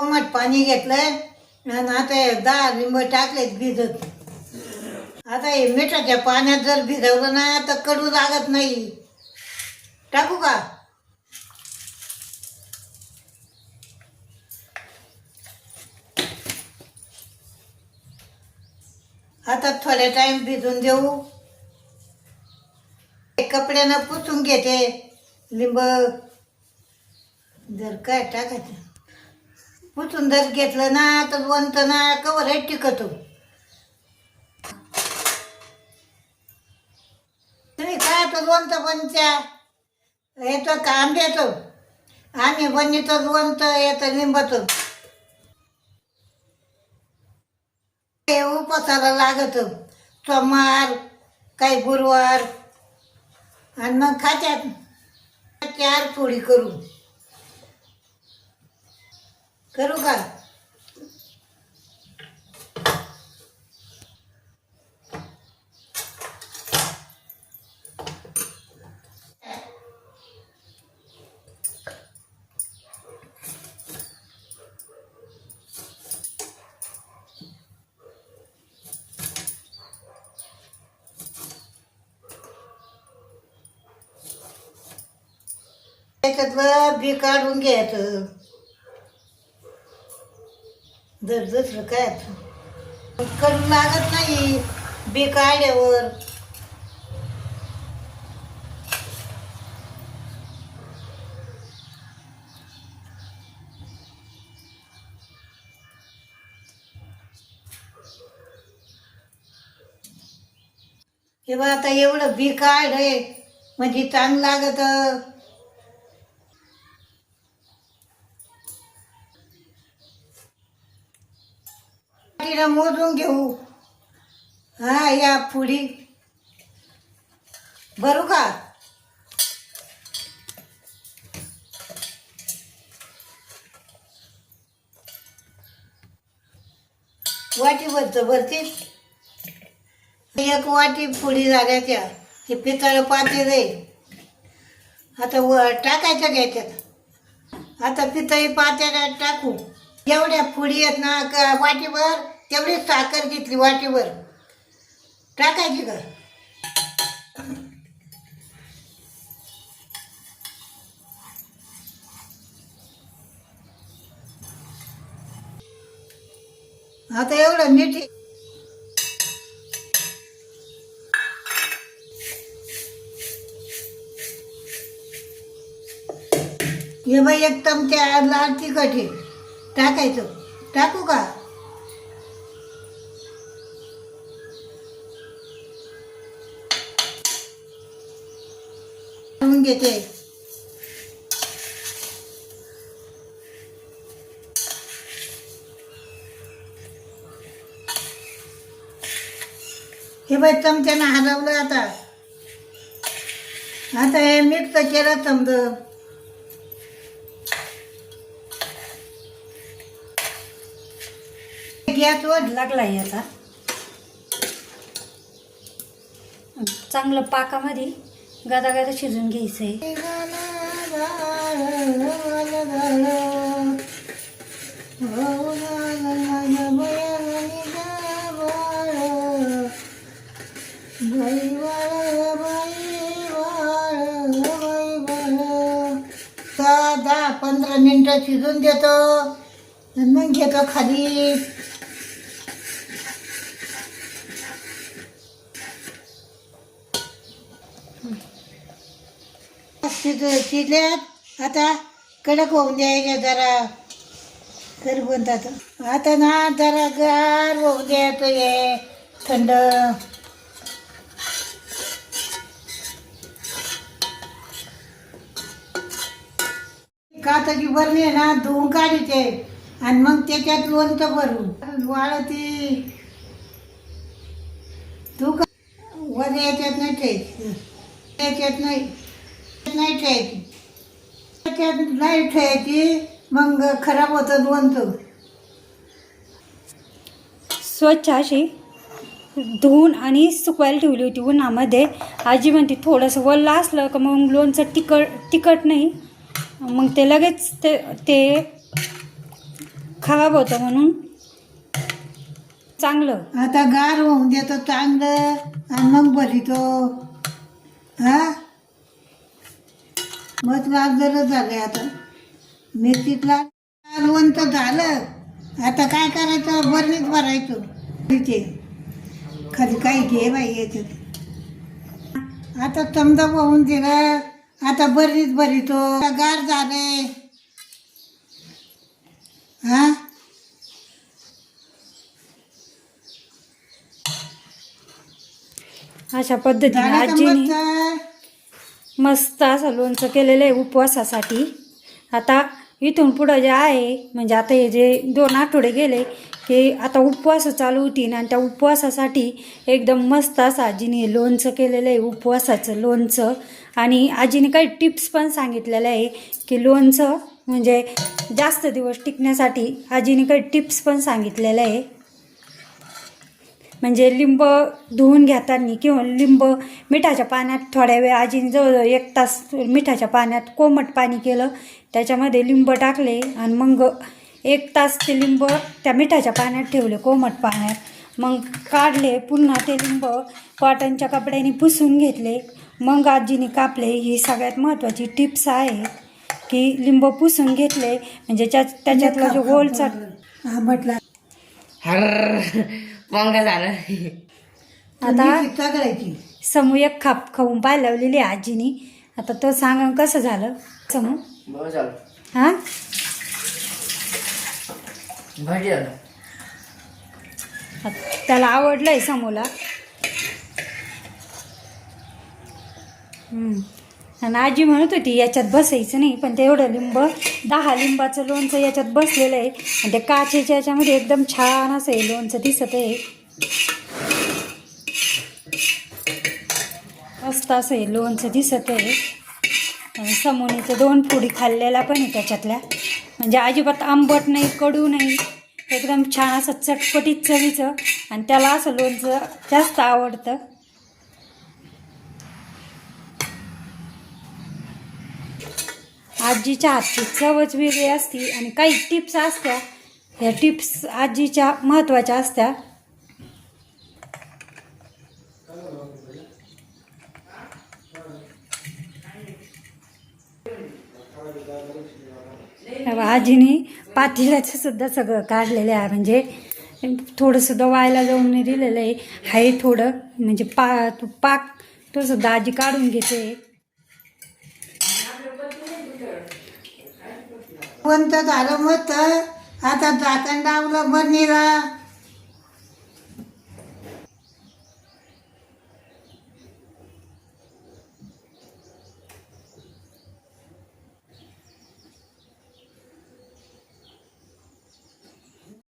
कोमट पाणी घेतलंय आणि आता हे दहा लिंब टाकलेत भिजत. आता हे मिठाच्या पाण्यात जर भिजवलं ना तर कडू लागत नाही. टाकू का? आता थोड्या टाइम भिजून देऊ. कपड्यानं पुसून घेते. लिंब जर काय टाकायचं. पुसून जर घेतलं ना तर लोणचं ना कवर आहे टिकतो तुम्ही काय तो लोणचं बनच्या येतो का आंब्याचं? आम्ही बनतो वंत येतं लिंबाचं. ते उपसाला लागत. सोमवार काही गुरुवार. आणि मग खात्यात चार पोळी करू. करू का त्याच्यातलं बी काढून घ्यायचं जर दुसरं काय करू लागत नाही बी काढल्यावर हे बघ आता एवढं बी काढ आहे म्हणजे चांगलं लागत. तिला मोजून घेऊ. हा या पुढी. भरू का? वाटी भरतं भरतील एक वाटी पुढी झाल्या त्या. हे पितळ पाते रे. आता व टाकायच्या घ्यायच्यात आता पितळी पात्याला टाकू. एवढ्या पुढी आहेत ना का वाटीभर. तेवढी साखर घेतली वाटीवर. टाकायची का? आता एवढं मीठ हे बाई एक चमच्या लाल तिखट आहे टाकायचं. टाकू का? बनवून घेते. हे बाई चमच्यानं हलवलं आता. आता हे मिक्स केलं चमद गॅसवर लागला आहे आता. चांगलं पाकामध्ये. गादा गादा शिजून घ्यायचं आहे दहा पंधरा मिनटं शिजून देतो. मग घेतो खाली. शिज शिजल्यात आता कडक होऊन द्यायच्या जरा. सरबंतात आता ना जरा गार होऊन द्यायचं हे थंड. काचाची भरली आहे ना धुवून काढायचे आणि मग त्याच्यात लोणचं भरू वाळती. तू का वर याच्यात नाही त्याच्यात नाही. नाही ठेवायची. नाही मग खराब होतं लोणचं स्वच्छ अशी धुवून आणि सुकवायला ठेवली होती उन्हामध्ये. आजी म्हणते थोडंसं वल्ला असलं का मग लोणचं तिखट तिखट नाही. मग ते लगेच ते ते खराब होतं म्हणून चांगलं. आता गार होऊन देतो चांगलं आणि मग भरितो. हा? मत गाजर झाले आता. मिरचीतला लालवंत झालं. आता काय करायचं? बरणीच भरायचो. तिथे खाली काही घे बाई याच्यात. आता समजा पाहून दिलं. आता बरीच भरितो. गार झाले हा? अशा पद्धतीने का आजीने मस्त? असं लोणचं केलेलं आहे उपवासासाठी. आता इथून पुढं जे आहे म्हणजे आता हे जे दोन आठवडे गेले हे आता उपवास चालू होतील आणि त्या उपवासासाठी एकदम मस्त असं आजीने लोणचं केलेलं आहे उपवासाचं लोणचं. आणि आजीने काही टिप्स पण सांगितलेल्या आहे की लोणचं म्हणजे जास्त दिवस टिकण्यासाठी आजीने काही टिप्स पण सांगितलेल्या आहे. म्हणजे लिंब धुवून घेताना किंवा लिंब मिठाच्या पाण्यात थोड्या वेळ आजीने जवळजवळ एक तास मिठाच्या पाण्यात कोमट पाणी केलं त्याच्यामध्ये लिंब टाकले आणि मग एक तास ते लिंब त्या मिठाच्या पाण्यात ठेवले कोमट पाण्यात. मग काढले पुन्हा ते लिंब कॉटनच्या कपड्याने पुसून घेतले. मग आजीने कापले. ही सगळ्यात महत्त्वाची टिप्स आहे की लिंब पुसून घेतले. म्हणजे त्या त्याच्यातला जो गोलचा हा म्हटलं. मग झालं आता सगळ्याची समू एक खाप खाऊन पाय लावलेली आहे आजीनी. आता तो सांग कसं झालं? समू? बरं झालं. हा? भाजी झालं आता त्याला आवडलंय समूला. हम्म. आणि आजी म्हणत होती याच्यात बसायचं नाही. पण ते एवढं लिंब दहा लिंबाचं लोणचं याच्यात बसलेलं आहे. आणि ते काचेच्या याच्यामध्ये एकदम छान असं हे लोणचं दिसत आहे. मस्त असं हे लोणचं दिसत आहे. आणि समोनीचं दोन पुडी खाल्लेल्या पण आहे त्याच्यातल्या. म्हणजे अजिबात आंबट नाही कडू नाही. एकदम छान असं चटपटीत चवीचं. आणि त्याला असं लोणचं जास्त आवडतं. आजीच्या हातची चवच वेगळी असती आणि काही टिप्स असत्या. ह्या टिप्स आजीच्या महत्त्वाच्या असत्या. आजीनी आजीने पातेल्याचं सुद्धा सगळं काढलेलं आहे. म्हणजे थोडंसुद्धा व्हायला जाऊन नाही दिलेलं आहे. हाय थोडं. म्हणजे पा तो पाक तो सुद्धा आजी काढून घेते. कोणतं झालं मत आता झाकण लावलं बरणीला